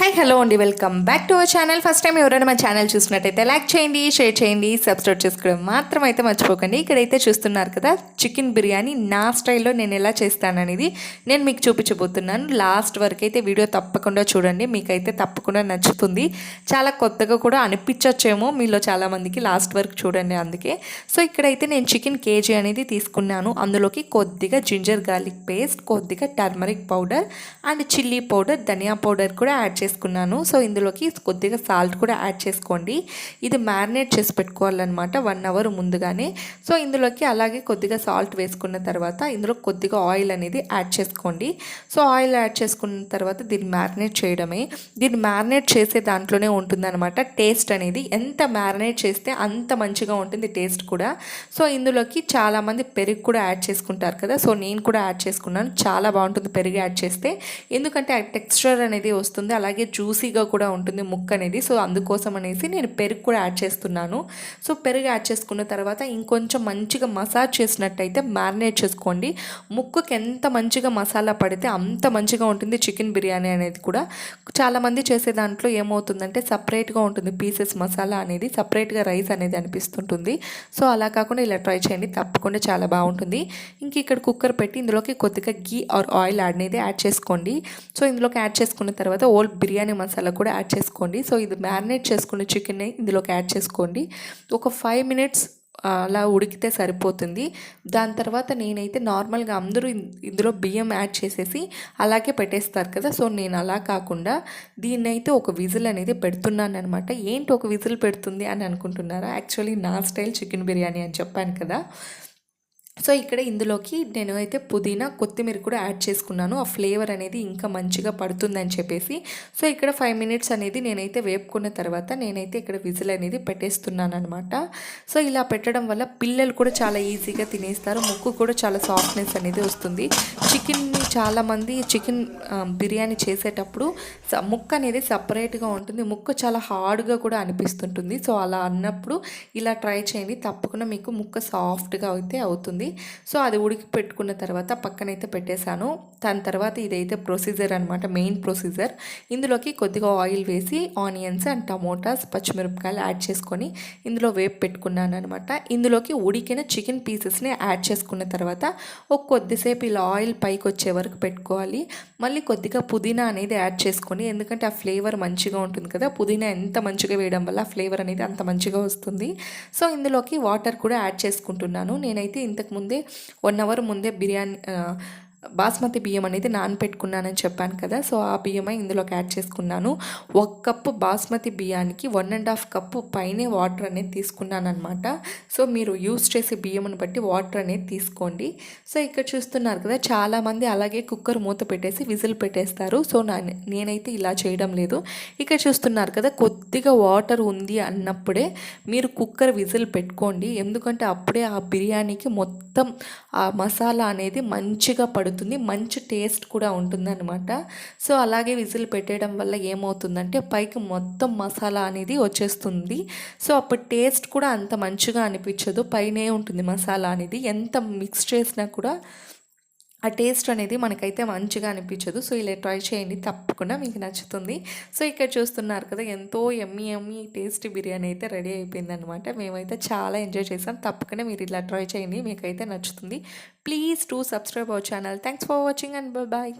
Hi hello అండి welcome back to our channel first time ఎవరైనా మా ఛానల్ చూసినట్టయితే లైక్ చేయండి షేర్ చేయండి సబ్స్క్రైబ్ చేసుకోవడం మాత్రం అయితే మర్చిపోకండి. ఇక్కడైతే చూస్తున్నారు కదా చికెన్ బిర్యానీ నా స్టైల్లో నేను ఎలా చేస్తాననేది నేను మీకు చూపించబోతున్నాను. లాస్ట్ వరకు అయితే వీడియో తప్పకుండా చూడండి మీకైతే తప్పకుండా నచ్చుతుంది. చాలా కొత్తగా కూడా అనిపించచ్చేమో మీలో చాలామందికి లాస్ట్ వరకు చూడండి అందుకే. సో ఇక్కడైతే నేను చికెన్ కేజీ అనేది తీసుకున్నాను. అందులోకి కొద్దిగా జింజర్ గార్లిక్ పేస్ట్ కొద్దిగా turmeric powder and chilli powder dhaniya powder కూడా యాడ్ చేసుకున్నాను. సో ఇందులోకి కొద్దిగా సాల్ట్ కూడా యాడ్ చేసుకోండి. ఇది మ్యారినేట్ చేసి పెట్టుకోవాలన్నమాట వన్ అవర్ ముందుగానే. సో ఇందులోకి అలాగే కొద్దిగా సాల్ట్ వేసుకున్న తర్వాత ఇందులో కొద్దిగా ఆయిల్ అనేది యాడ్ చేసుకోండి. సో ఆయిల్ యాడ్ చేసుకున్న తర్వాత దీన్ని మ్యారినేట్ చేయడమే. దీన్ని మ్యారినేట్ చేసే దాంట్లోనే ఉంటుందన్నమాట టేస్ట్ అనేది. ఎంత మ్యారినేట్ చేస్తే అంత మంచిగా ఉంటుంది టేస్ట్ కూడా. సో ఇందులోకి చాలామంది పెరుగు కూడా యాడ్ చేసుకుంటారు కదా. సో నేను కూడా యాడ్ చేసుకున్నాను. చాలా బాగుంటుంది పెరుగు యాడ్ చేస్తే. ఎందుకంటే ఆ టెక్స్చర్ అనేది వస్తుంది. అలాగే జ్యూసీగా కూడా ఉంటుంది ముక్క అనేది సో అందుకోసం అనేసి నేను పెరుగు కూడా యాడ్ చేస్తున్నాను. సో పెరుగు యాడ్ చేసుకున్న తర్వాత ఇంకొంచెం మంచిగా మసాజ్ చేసినట్టయితే మ్యారినేట్ చేసుకోండి. ముక్కకి ఎంత మంచిగా మసాలా పడితే అంత మంచిగా ఉంటుంది చికెన్ బిర్యానీ అనేది కూడా. చాలామంది చేసే దాంట్లో ఏమవుతుందంటే సపరేట్గా ఉంటుంది పీసెస్ మసాలా అనేది సపరేట్గా రైస్ అనేది అనిపిస్తుంటుంది. సో అలా కాకుండా ఇలా ట్రై చేయండి తప్పకుండా చాలా బాగుంటుంది. ఇంక ఇక్కడ కుక్కర్ పెట్టి ఇందులోకి కొద్దిగా గీ ఆర్ ఆయిల్ అనేది యాడ్ చేసుకోండి. సో ఇందులోకి యాడ్ చేసుకున్న తర్వాత ఓల్ బిర్యానీ మసాలా కూడా యాడ్ చేసుకోండి. సో ఇది మ్యారినేట్ చేసుకున్న చికెన్ ఇందులోకి యాడ్ చేసుకోండి. ఒక ఫైవ్ మినిట్స్ అలా ఉడికితే సరిపోతుంది. దాని తర్వాత నేనైతే నార్మల్గా అందరూ ఇందులో బియ్యం యాడ్ చేసేసి అలాగే పెట్టేస్తారు కదా. సో నేను అలా కాకుండా దీన్నైతే ఒక విజిల్ అనేది పెడుతున్నాను అనమాట ఏంటి ఒక విజిల్ పెడుతుంది అని అనుకుంటున్నారా? యాక్చువల్లీ నా స్టైల్ చికెన్ బిర్యానీ అని చెప్పాను కదా. సో ఇక్కడ ఇందులోకి నేను అయితే పుదీనా కొత్తిమీర కూడా యాడ్ చేసుకున్నాను. ఆ ఫ్లేవర్ అనేది ఇంకా మంచిగా పడుతుందని చెప్పేసి. సో ఇక్కడ ఫైవ్ మినిట్స్ అనేది నేనైతే వేపుకున్న తర్వాత నేనైతే ఇక్కడ విజిల్ అనేది పెట్టేస్తున్నాను అనమాట సో ఇలా పెట్టడం వల్ల పిల్లలు కూడా చాలా ఈజీగా తినేస్తారు. ముక్కు కూడా చాలా సాఫ్ట్నెస్ అనేది వస్తుంది. చికెన్ని చాలామంది చికెన్ బిర్యానీ చేసేటప్పుడు ముక్క అనేది సపరేట్గా ఉంటుంది. ముక్క చాలా హార్డ్గా కూడా అనిపిస్తుంటుంది. సో అలా అన్నప్పుడు ఇలా ట్రై చేయండి. తప్పకుండా మీకు ముక్క సాఫ్ట్గా అయితే అవుతుంది. సో అది ఉడికి పెట్టుకున్న తర్వాత పక్కనైతే పెట్టేశాను. దాని తర్వాత ఇదైతే ప్రొసీజర్ అనమాట మెయిన్ ప్రొసీజర్ ఇందులోకి కొద్దిగా ఆయిల్ వేసి ఆనియన్స్ అండ్ టమోటాస్ పచ్చిమిరపకాయలు యాడ్ చేసుకొని ఇందులో వేపు పెట్టుకున్నాను అనమాట ఇందులోకి ఉడికిన చికెన్ పీసెస్ని యాడ్ చేసుకున్న తర్వాత ఒక కొద్దిసేపు ఇలా ఆయిల్ పైకి వచ్చే వరకు పెట్టుకోవాలి. మళ్ళీ కొద్దిగా పుదీనా అనేది యాడ్ చేసుకొని ఎందుకంటే ఆ ఫ్లేవర్ మంచిగా ఉంటుంది కదా పుదీనా ఎంత మంచిగా వేయడం వల్ల ఫ్లేవర్ అనేది అంత మంచిగా వస్తుంది. సో ఇందులోకి వాటర్ కూడా యాడ్ చేసుకుంటున్నాను. నేనైతే ఇంతకు ముందే వన్ అవర్ ముందే బిర్యానీ బాస్మతి బియ్యం అనేది నానపెట్టుకున్నానని చెప్పాను కదా సో ఆ బియ్యమే ఇందులోకి యాడ్ చేసుకున్నాను. ఒక కప్పు బాస్మతి బియ్యానికి వన్ అండ్ హాఫ్ కప్పు పైనే వాటర్ అనేది తీసుకున్నాను అనమాట సో మీరు యూస్ చేసే బియ్యంని బట్టి వాటర్ అనేది తీసుకోండి. సో ఇక్కడ చూస్తున్నారు కదా చాలామంది అలాగే కుక్కర్ మూత పెట్టేసి విజిల్ పెట్టేస్తారు. సో నా నేనైతే ఇలా చేయడం లేదు. ఇక్కడ చూస్తున్నారు కదా కొద్దిగా వాటర్ ఉంది అన్నప్పుడే మీరు కుక్కర్ విజిల్ పెట్టుకోండి. ఎందుకంటే అప్పుడే ఆ బిర్యానీకి మొత్తం ఆ మసాలా అనేది మంచిగా పడుతుంది పడుతుంది మంచి టేస్ట్ కూడా ఉంటుందన్నమాట. సో అలాగే విజిల్ పెట్టేయడం వల్ల ఏమవుతుందంటే పైకి మొత్తం మసాలా అనేది వచ్చేస్తుంది. సో అప్పుడు టేస్ట్ కూడా అంత మంచిగా అనిపించదు. పైనే ఉంటుంది మసాలా అనేది. ఎంత మిక్స్ చేసినా కూడా ఆ టేస్ట్ అనేది మనకైతే మంచిగా అనిపించదు. సో ఇలా ట్రై చేయండి. తప్పకుండా మీకు నచ్చుతుంది. సో ఇక్కడ చూస్తున్నారు కదా ఎంతో ఎమ్మి ఎమ్మి టేస్ట్ బిర్యానీ అయితే రెడీ అయిపోయిందనమాట మేమైతే చాలా ఎంజాయ్ చేసాం తప్పకుండా మీరు ఇలా ట్రై చేయండి. మీకైతే నచ్చుతుంది. Please to subscribe our channel. Thanks for watching and bye